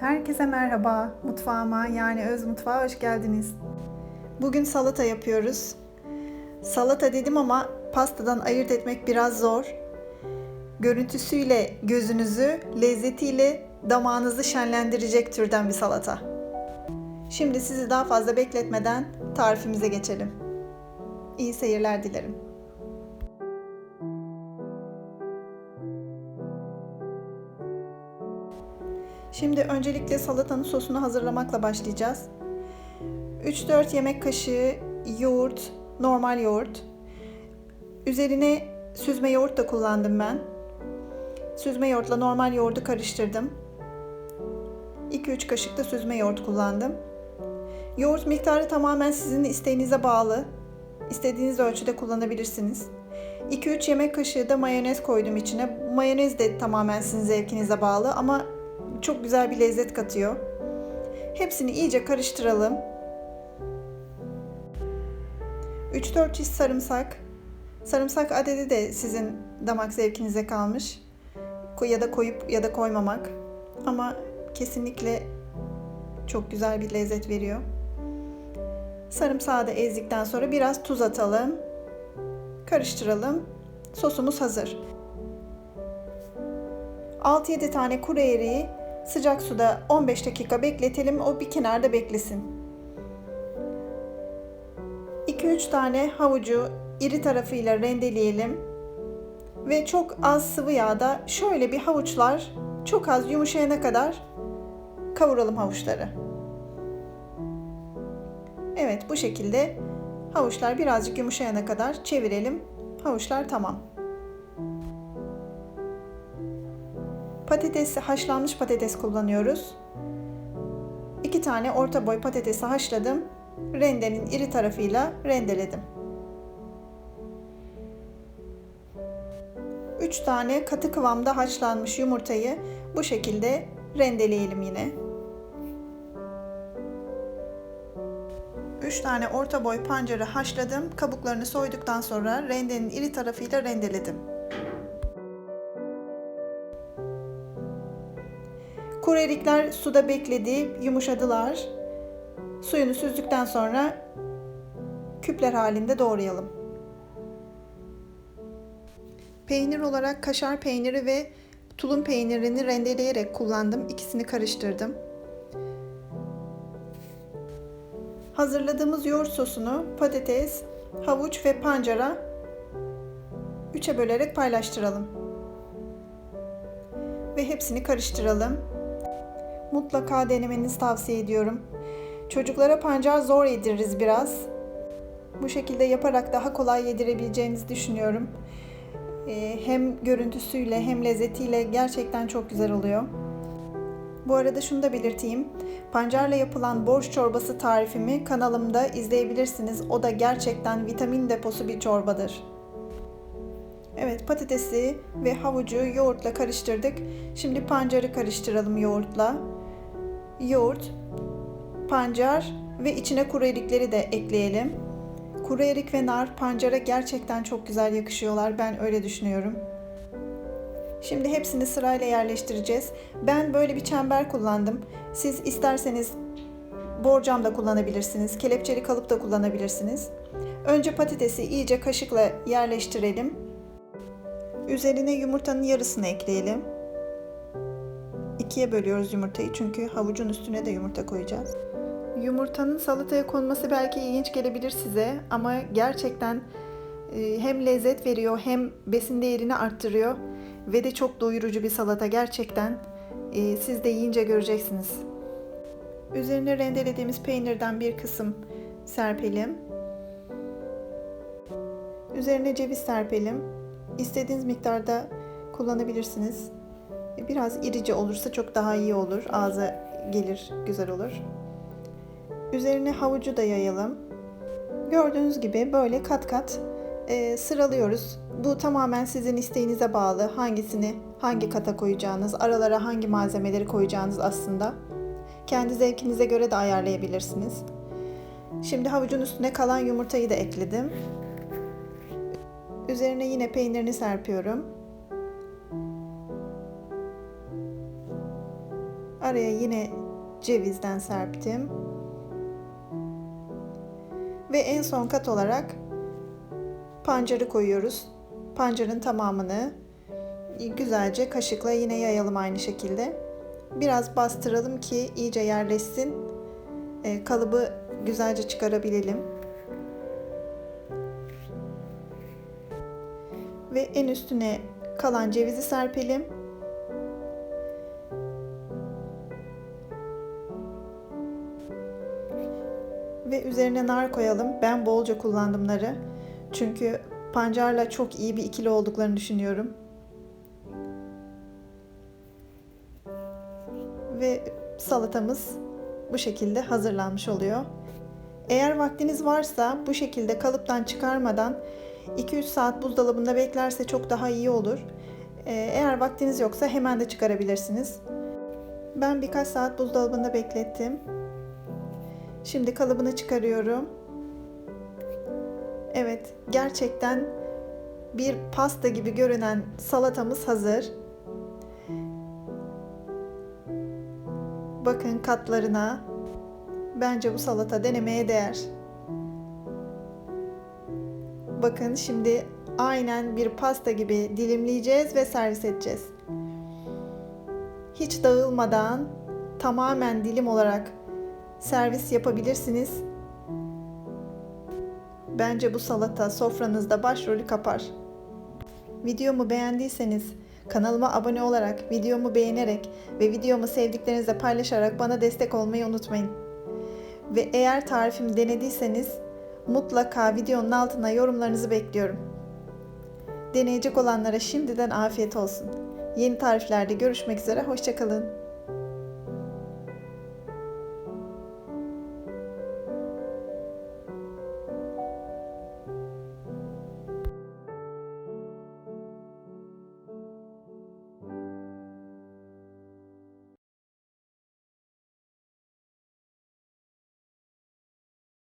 Herkese merhaba. Mutfağıma yani öz mutfağa hoş geldiniz. Bugün salata yapıyoruz. Salata dedim ama pastadan ayırt etmek biraz zor. Görüntüsüyle gözünüzü, lezzetiyle damağınızı şenlendirecek türden bir salata. Şimdi sizi daha fazla bekletmeden tarifimize geçelim. İyi seyirler dilerim. Şimdi öncelikle salatanın sosunu hazırlamakla başlayacağız. 3-4 yemek kaşığı yoğurt, normal yoğurt. Üzerine süzme yoğurt da kullandım ben. Süzme yoğurtla normal yoğurdu karıştırdım. 2-3 kaşık da süzme yoğurt kullandım. Yoğurt miktarı tamamen sizin isteğinize bağlı. İstediğiniz ölçüde kullanabilirsiniz. 2-3 yemek kaşığı da mayonez koydum içine. Mayonez de tamamen sizin zevkinize bağlı ama çok güzel bir lezzet katıyor. Hepsini iyice karıştıralım. 3-4 çift sarımsak. Sarımsak adedi de sizin damak zevkinize kalmış. Ya da koyup ya da koymamak. Ama kesinlikle çok güzel bir lezzet veriyor. Sarımsağı da ezdikten sonra biraz tuz atalım. Karıştıralım. Sosumuz hazır. 6-7 tane kuru eriği sıcak suda 15 dakika bekletelim. O bir kenarda beklesin. 2-3 tane havucu iri tarafıyla rendeleyelim. Ve çok az sıvı yağda şöyle bir havuçlar çok az yumuşayana kadar kavuralım havuçları. Evet bu şekilde havuçlar birazcık yumuşayana kadar çevirelim. Havuçlar tamam. Patatesi haşlanmış patates kullanıyoruz. 2 tane orta boy patatesi haşladım. Rendenin iri tarafıyla rendeledim. 3 tane katı kıvamda haşlanmış yumurtayı bu şekilde rendeleyelim yine. 3 tane orta boy pancarı haşladım. Kabuklarını soyduktan sonra rendenin iri tarafıyla rendeledim. Kuru erikler suda bekledi, yumuşadılar. Suyunu süzdükten sonra küpler halinde doğrayalım. Peynir olarak kaşar peyniri ve tulum peynirini rendeleyerek kullandım. İkisini karıştırdım. Hazırladığımız yoğurt sosunu patates, havuç ve pancara üçe bölerek paylaştıralım. Ve hepsini karıştıralım. Mutlaka denemenizi tavsiye ediyorum. Çocuklara pancar zor yediririz biraz. Bu şekilde yaparak daha kolay yedirebileceğinizi düşünüyorum. Ee, hem görüntüsüyle hem lezzetiyle gerçekten çok güzel oluyor. Bu arada şunu da belirteyim. Pancarla yapılan borş çorbası tarifimi kanalımda izleyebilirsiniz. O da gerçekten vitamin deposu bir çorbadır. Evet patatesi ve havucu yoğurtla karıştırdık. Şimdi pancarı karıştıralım yoğurtla. Yoğurt, pancar ve içine kuru erikleri de ekleyelim. Kuru erik ve nar pancara gerçekten çok güzel yakışıyorlar. Ben öyle düşünüyorum. Şimdi hepsini sırayla yerleştireceğiz. Ben böyle bir çember kullandım. Siz isterseniz borcam da kullanabilirsiniz. Kelepçeli kalıp da kullanabilirsiniz. Önce patatesi iyice kaşıkla yerleştirelim. Üzerine yumurtanın yarısını ekleyelim. İkiye bölüyoruz yumurtayı çünkü havucun üstüne de yumurta koyacağız. Yumurtanın salataya konması belki ilginç gelebilir size ama gerçekten e, hem lezzet veriyor hem besin değerini arttırıyor ve de çok doyurucu bir salata gerçekten. E, siz de yiyince göreceksiniz. Üzerine rendelediğimiz peynirden bir kısım serpelim. Üzerine ceviz serpelim. İstediğiniz miktarda kullanabilirsiniz. Biraz irice olursa çok daha iyi olur. Ağza gelir, güzel olur. Üzerine havucu da yayalım. Gördüğünüz gibi böyle kat kat e, sıralıyoruz. Bu tamamen sizin isteğinize bağlı. Hangisini hangi kata koyacağınız, aralara hangi malzemeleri koyacağınız aslında. Kendi zevkinize göre de ayarlayabilirsiniz. Şimdi havucun üstüne kalan yumurtayı da ekledim. Üzerine yine peynirini serpiyorum. Araya yine cevizden serptim. Ve en son kat olarak pancarı koyuyoruz. Pancarın tamamını güzelce kaşıkla yine yayalım aynı şekilde. Biraz bastıralım ki iyice yerleşsin. E, kalıbı güzelce çıkarabilelim. Ve en üstüne kalan cevizi serpelim. Ve üzerine nar koyalım. Ben bolca kullandım narı. Çünkü pancarla çok iyi bir ikili olduklarını düşünüyorum. Ve salatamız bu şekilde hazırlanmış oluyor. Eğer vaktiniz varsa bu şekilde kalıptan çıkarmadan 2-3 saat buzdolabında beklerse çok daha iyi olur. Ee, Eğer vaktiniz yoksa hemen de çıkarabilirsiniz. Ben birkaç saat buzdolabında beklettim. Şimdi kalıbını çıkarıyorum. Evet, gerçekten bir pasta gibi görünen salatamız hazır. Bakın katlarına. Bence bu salata denemeye değer. Bakın şimdi aynen bir pasta gibi dilimleyeceğiz ve servis edeceğiz. Hiç dağılmadan tamamen dilim olarak servis yapabilirsiniz. Bence bu salata sofranızda başrolü kapar. Videomu beğendiyseniz kanalıma abone olarak, videomu beğenerek ve videomu sevdiklerinizle paylaşarak bana destek olmayı unutmayın. Ve eğer tarifimi denediyseniz mutlaka videonun altına yorumlarınızı bekliyorum. Deneyecek olanlara şimdiden afiyet olsun. Yeni tariflerde görüşmek üzere, hoşçakalın.